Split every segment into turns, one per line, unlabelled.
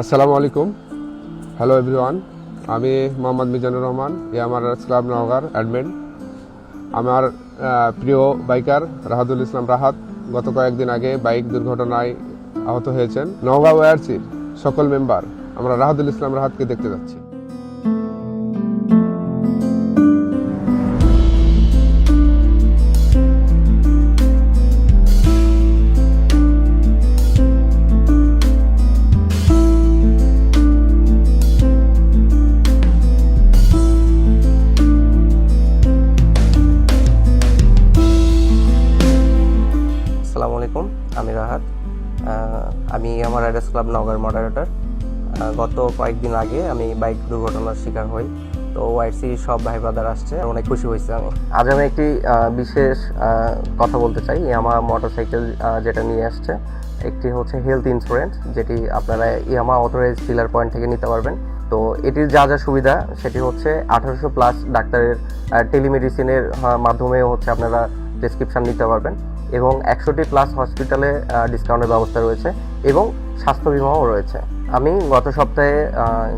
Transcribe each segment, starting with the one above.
আসসালামু আলাইকুম। Hello everyone আমি মোহাম্মদ মিজানুর রহমান, এ আমার ক্লাব নওগার অ্যাডমিন আমার প্রিয় বাইকার রাহাদুল ইসলাম রাহাত, গত কয়েকদিন আগে বাইক দুর্ঘটনায় আহত হয়েছেন। নওগাঁ ওয়ার্সির সকল মেম্বার আমরা রাহাদুল ইসলাম রাহাতকে দেখতে যাচ্ছি।
আসসালামু আলাইকুম, আমি রাহাত। আমি আমার রাইডার্স ক্লাব নগর মডারেটর। গত কয়েকদিন আগে আমি বাইক দুর্ঘটনার শিকার হই। তো ওয়াইসি সব ভাই ব্রাদার আসছে, অনেক খুশি হয়েছে আমি। আজ আমি একটি বিশেষ কথা বলতে চাই। আমার মোটরসাইকেল যেটা নিয়ে আসছে, একটি হচ্ছে হেলথ ইন্স্যুরেন্স, যেটি আপনারা ইয়ামা অথরাইজ ডিলার পয়েন্ট থেকে নিতে পারবেন। তো এটির যা যা সুবিধা, সেটি হচ্ছে আঠারোশো প্লাস ডাক্তারের টেলিমেডিসিনের মাধ্যমে হচ্ছে আপনারা প্রেসক্রিপশন নিতে পারবেন। এবং একশোটি প্লাস হসপিটালে ডিসকাউন্টের ব্যবস্থা রয়েছে এবং স্বাস্থ্য বিমাও রয়েছে। আমি গত সপ্তাহে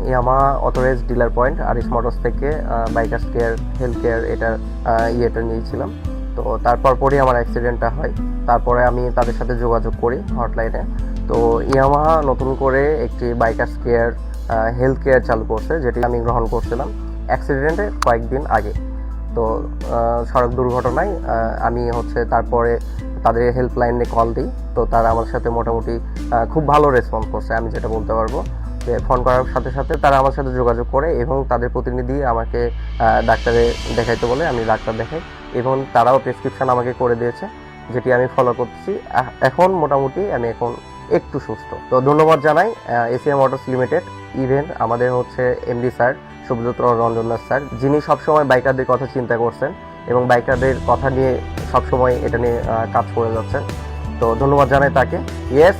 Yamaha authorized dealer point Aris motors থেকে বাইকার্স কেয়ার হেলথ কেয়ার এটার ইয়েটা নিয়েছিলাম। তো তারপর পরই আমার অ্যাক্সিডেন্টটা হয়। তারপরে আমি তাদের সাথে যোগাযোগ করি হটলাইনে তো ইয়ামাহা নতুন করে একটি বাইকার্স কেয়ার হেলথ কেয়ার চালু করছে, যেটি আমি গ্রহণ করছিলাম। অ্যাক্সিডেন্টের কয়েকদিন আগে। তো সড়ক দুর্ঘটনায় আমি হচ্ছে তারপরে তাদের হেল্পলাইনে কল দিই। তো তারা আমার সাথে মোটামুটি খুব ভালো রেসপন্স করছে, আমি যেটা বলতে পারব। যে ফোন করার সাথে সাথে তারা আমার সাথে যোগাযোগ করে এবং তাদের প্রতিনিধি আমাকে ডাক্তারে দেখাইতে বলে, আমি ডাক্তার দেখাই এবং তারাও প্রেসক্রিপশন আমাকে করে দিয়েছে, যেটি আমি ফলো করছি এখন মোটামুটি আমি এখন একটু সুস্থ। তো ধন্যবাদ জানাই এসিএম মোটরস লিমিটেড ইভেন আমাদের হচ্ছে MD sir Subrata Ranjannath sir, যিনি সবসময় বাইকারদের কথা চিন্তা করছেন এবং বাইকারদের কথা নিয়ে সবসময় এটা নিয়ে কাজ করে যাচ্ছেন। তো ধন্যবাদ জানাই তাকে। ইয়েস